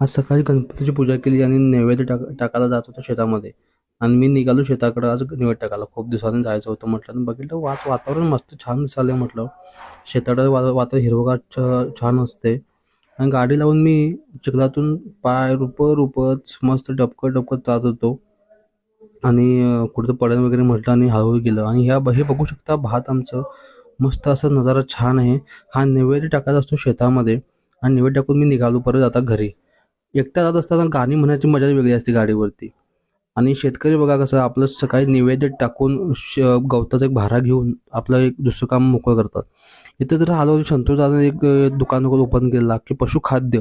आज सकाळी गणपतीची पूजा केली आणि नैवेद्य टाक टाकायला जात होतो शेतामध्ये. आणि मी निघालो शेताकडे आज नैवेद्य टाकायला. खूप दिवसांनी जायचं होतं म्हटलं. आणि बघितलं वाच वातावरण मस्त छान झालं म्हटलं. शेताकडे वा वातावरण हिरवगार छ छान असते. आणि गाडी लावून मी चिखलातून पाय रुपत रुपच मस्त डबकत डबकत जात होतो. आणि कुठं पडण वगैरे म्हटलं आणि हळूहळू गेलं. आणि ह्या हे बघू शकता भात आमचं मस्त असं नजारा छान आहे. हा नैवेद्य टाकायचा असतो शेतामध्ये. आणि नैवेद्य टाकून मी निघालो परत आता घरी. एकटा जात असताना गाणी म्हणायची मजा वेगळी असते गाडीवरती. आणि शेतकरी बघा कसं आपलं सकाळी नैवेद्य टाकून श गवताचा एक भारा घेऊन आपलं एक दुसरं काम मोकळं करतात. इथे तर आलो संतोषाने एक दुकान ओपन केला की पशुखाद्य.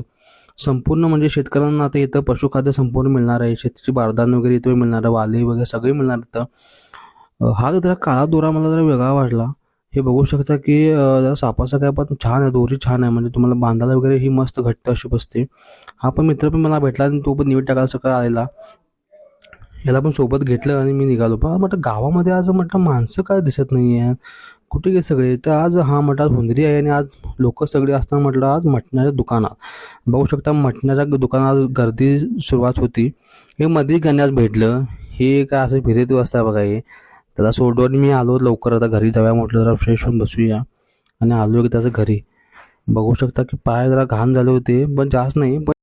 संपूर्ण म्हणजे शेतकऱ्यांना आता इथं पशुखाद्य संपूर्ण मिळणार आहे. शेतीची बारदान वगैरे इथं मिळणार आहे. वाले वगैरे सगळे मिळणार इथं. हा जरा काळा दोरा मला जरा वेगळा वाटला. हे बघू शकता की जरा सापाचा काय पण छान आहे दोरी छान आहे. म्हणजे तुम्हाला बांधायला वगैरे ही मस्त घट्ट अशी बसते. हा पण मित्र पण मला भेटला आणि तो पण नीट टाकायला सकाळ आलेला. याला पण सोबत घेतलं आणि मी निघालो. पण म्हटलं गावामध्ये आज म्हटलं माणसं काय दिसत नाही आहे कुठे गेले सगळे? तर आज हा म्हटलं आज हुंदरी आहे आणि आज लोक सगळे असताना म्हटलं आज मटणाच्या दुकानात. बघू शकता मटणाच्या दुकानात आज गर्दी सुरुवात होती. हे मध्ये गाणे आज भेटलं. हे काय असं फिरत असता बघा हे. त्याला सोडून मी आलो लवकर. आता घरी जाऊया म्हटलं जरा फ्रेश होऊन बसूया. आणि आलो की त्याचं घरी. बघू शकता की पाय जरा घाण झाले होते पण जास्त नाही पण